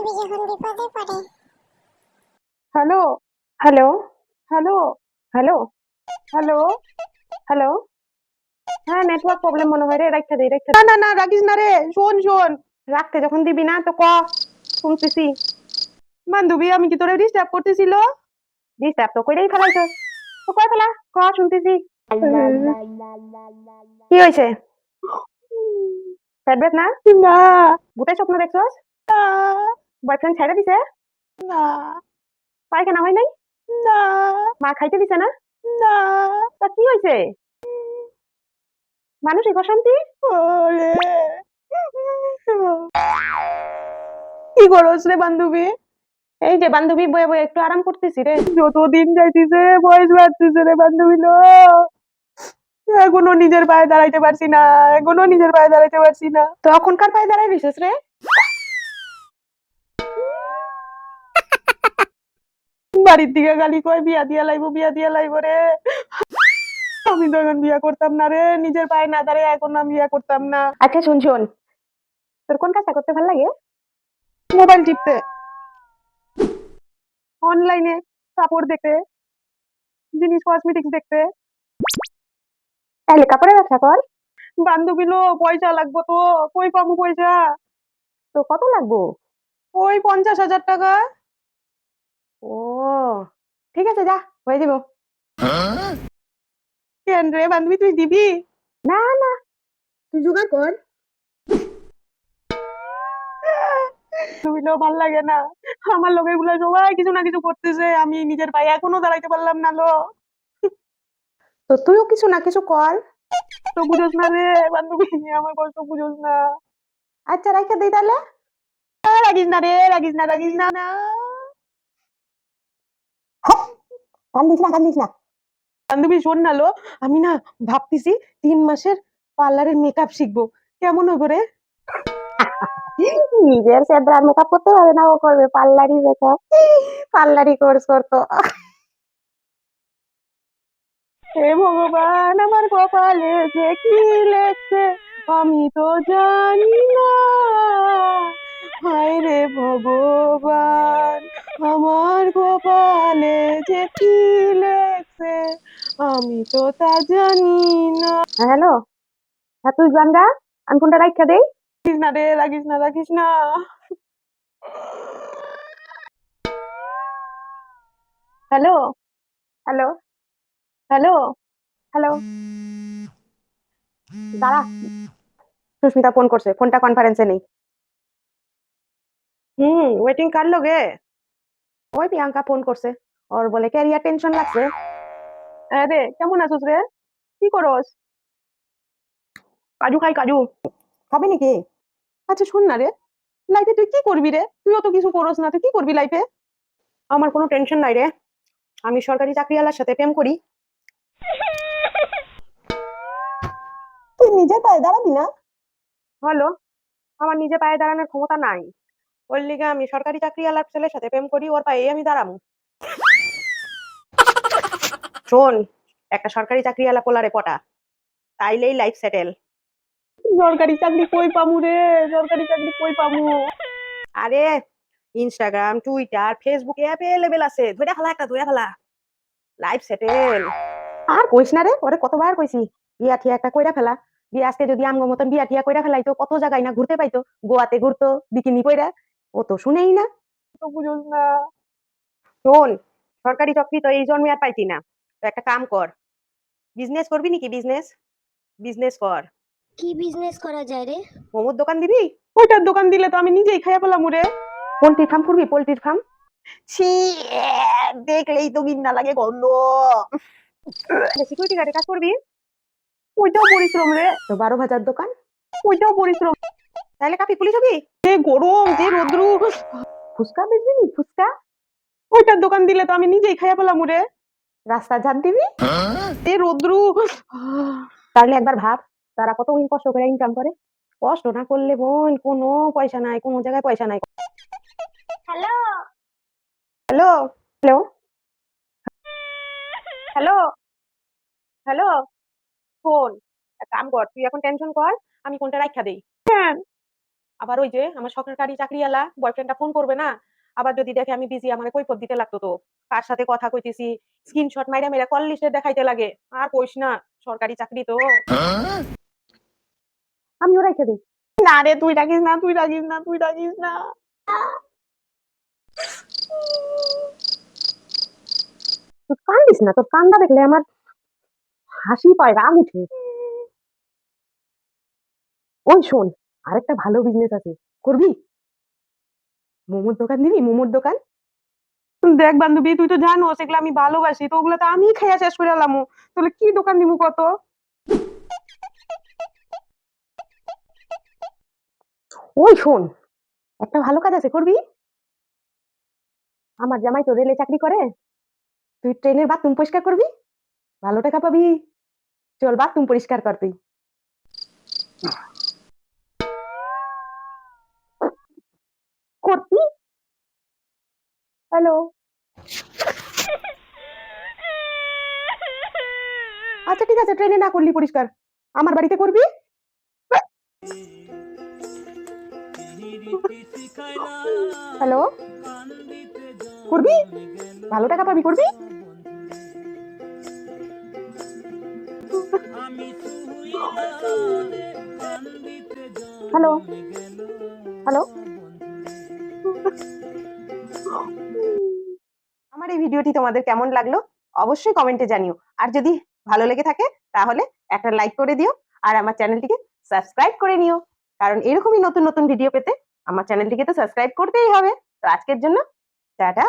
বান্ধবী যখন বিপদে পড়ে। Hello hello hello hello hello hello. হ্যাঁ নেটওয়ার্ক প্রবলেম মনে হয় রে রাখতে দে রাখতে না না না রাখিস না রে শোন শোন। রাখতে যখন দিবি না তো ক? শুনতেছি। বান্ধবী আমি কি তোরে ডিস্টার্ব করতেছিল ডিস্টার্ব তো কইরেই ফেলাইছ। তো কই ফেলা? ক শুনতেছি। কি হয়েছে পেট না? না। ভূতের স্বপ্ন দেখছস? না। বয়ফ্রেন্ড ছেড়ে দিছে না পায়খানা হয় নাই না মা খাইতে দিছে না না তা কি হয়েছে মানসিক অশান্তি কি করছ রে বান্ধবী এই যে বান্ধবী বয়ে বয়ে একটু আরাম করতেছি রে যত দিন যাইতেছে বয়স বাড়তেছে রে বান্ধবী লো এখনও নিজের পায়ে দাঁড়াইতে পারছি না এখনও নিজের পায়ে দাঁড়াইতে পারছি না তো এখনকার পায়ে দাঁড়াই রইছিস রে বাড়ির দিকে গালি কয় বিয়া দিয়া লাইবো বিয়া দিয়া লাইবো রে। আমি তো এখন বিয়া করতাম না রে নিজের পায়ে না দাঁড়িয়ে এখন আমি বিয়া করতাম না। আচ্ছা শুন শুন। তোর কোন কাজটা করতে ভালো লাগে? মোবাইল টিপতে। অনলাইনে কাপড় দেখতে। জিনিস কসমেটিক্স দেখতে। তাহলে কাপড়ের ব্যবসা কর। বান্ধবী লো পয়সা লাগবো তো কই পাবো পয়সা? তো কত লাগবো? ওই পঞ্চাশ হাজার টাকা। ঠিক আছে যা হয়ে দিব। কেন রে বান্ধবী তুই দিবি? না না। তুই জোগাড় কর। ভালো লাগে না। আমার লোকেরগুলো সবাই কিছু না কিছু করতেছে আমি নিজের পায়ে এখনও দাঁড়াইতে পারলাম না লো। তো তুইও কিছু না কিছু কর। তো বুঝোস না রে বান্ধবী আমার কষ্ট বুঝোস না। আচ্ছা রাইখা দিই তাহলে। রাগিস না রে রাগিস না রাগিস না না। কান্দিস না কান্দিস না। বান্ধবী শোন না লো আমি না ভাবতেছি তিন মাসের পার্লারের মেকআপ শিখব। কেমন হবে রে? নিজের সেদ্রা মেকআপ করতে পারে না ও করবে পার্লারই মেকআপ পার্লারই কোর্স করতো। হে ভগবান আমার কপালে যে কি লেখছে আমি তো জানি না। হায় রে ভগবান। আমার কপালে যে কি লেখছে আমি তো তা জানি না। হ্যালো? হ্যাঁ তুই গান গা আমি ফোনটা রাইখা দেই? রাখিস না রে রাখিস না রাখিস না। হ্যালো? হ্যালো? হ্যালো? হ্যালো? দাঁড়া। সুস্মিতা ফোন করছে ফোনটা কনফারেন্সে নেই। হুম ওয়েটিং কার লগে? ওই প্রিয়াঙ্কা ফোন করছে। ওর বলে ক্যারিয়ার টেনশন লাগছে? হ্যাঁ রে, কেমন আছিস রে? কি করস? কাজু খাই, কাজু। খাবি নাকি? আচ্ছা শোন না রে। লাইফে তুই কি করবি রে? তুইও তো কিছু করস না। তুই কি করবি লাইফে আমার কোনো টেনশন নাই রে। আমি সরকারি চাকরিওয়ালার সাথে প্রেম করি। তুই নিজে পায়ে দাঁড়াবি না? হলো আমার নিজে পায়ে দাঁড়ানোর ক্ষমতা নাই। ওর লিগে আমি সরকারি চাকরিওয়ালার ছেলের সাথে প্রেম করি ওর পায়ে আমি দাঁড়াবো। শোন একটা সরকারি চাকরিওয়ালা পোলারে পটা তাইলেই লাইফ সেটেল সরকারি চাকরি কই পামু রে? সরকারি চাকরি কই পামু আরে ইনস্টাগ্রাম টুইটার ফেসবুক অ্যাভেলেবেল আছে। ধরে ফেলা একটা ধরে ফেলা। লাইফ সেটেল আর কইস না রে ওরে কতবার কইছি বিয়া ঠিয়া একটা কইরা ফেলা। বিয়ে আজকে যদি আমগো মতন বিয়া ঠিয়া কইরা ফেলাইতো কত জায়গায় না ঘুরতে পাইতো গোয়াতে ঘুরতো বিকিনি কইরা। ও তো শুনেই না। তো বুঝোস না। শোন সরকারি চাকরি তো এই জন্মে আর পাইতি না। তো একটা কাম কর। বিজনেস করবি নাকি বিজনেস বিজনেস কর। কি বিজনেস করা যায় রে? মোমোর দোকান দিবি? ওইটার দোকান দিলে তো আমি নিজেই খাইয়া পেলাম রে পোল্ট্রি ফার্ম করবি? পোল্ট্রির ফার্ম ছি দেখলেই তো ঘিন্না লাগে গন্ধ। সিকিউরিটি গার্ডে কাজ করবি? ওইটাও পরিশ্রম রে। তো বারো ভাজার দোকান? ওইটাও পরিশ্রম। তাহলে কাপি পুলিশ হবি? যে গরম যে রোদ্রু। ফুচকা বেচবি নি? ফুচকা? ওইটার দোকান দিলে তো আমি নিজেই খাইয়া পেলাম রে রাস্তা ঝাঁট দিবি? যে রোদ্রু। তাহলে একবার ভাব তারা কত কষ্ট করে ইনকাম করে? কষ্ট না করলে বোন কোনো পয়সা নাই কোনো জায়গায় পয়সা নাই। Hello? Hello? Hello? Hello? Hello? Phone কাম কর তুই এখন টেনশন কর আমি কোনটা রাখা দেই? কেন আবার ওই যে আমার সরকারি চাকরিওয়ালা বয়ফ্রেন্ডটা ফোন করবে না? আবার যদি দেখে আমি বিজি আমার কৈফত দিতে লাগতো তো? কার সাথে কথা কইতেছি? স্ক্রিনশট মাইরা মেরা কল লিস্টে দেখাইতে লাগে। আর কইস না সরকারি চাকরি তো। আমিও রাইখে দিই। না রে তুই রাখিস না তুই রাখিস না তুই রাখিস না। তুই কান্দিস না তোর কান্দা দেখলে আমার হাসি পায় রাগ উঠে। ওই শোন আরেকটা ভালো বিজনেস আছে। করবি? মোমোর দোকান দিবি? মোমোর দোকান? দেখ বান্ধবী তুই তো জানো সেগুলো আমি ভালোবাসি তো ওগুলো তো আমি খাইয়া শেষ করে এলাম। তাহলে কি দোকান দিমু কত? ওই শোন একটা ভালো কাজ আছে করবি? আমার জামাই তো রেলে চাকরি করে। তুই ট্রেনের বাথরুম পরিষ্কার করবি? ভালো টাকা পাবি? চল বাথরুম পরিষ্কার কর তুই। হ্যালো। আচ্ছা ঠিক আছে, ট্রেনে না করলি পরিষ্কার। আমার বাড়িতে করবি? হ্যালো। করবি? ভালো টাকা পাবি, করবি? হ্যালো। হ্যালো। ভিডিওটি তোমাদের কেমন লাগল অবশ্যই কমেন্টে জানিও। আর যদি ভালো লেগে থাকে, তাহলে একটা লাইক করে দিও আর আমার চ্যানেলটিকে সাবস্ক্রাইব করে নিও। কারণ এরকমই নতুন নতুন ভিডিও পেতে আমার চ্যানেলটিকে তো সাবস্ক্রাইব করতেই হবে। তো আজকের জন্য, টাটা!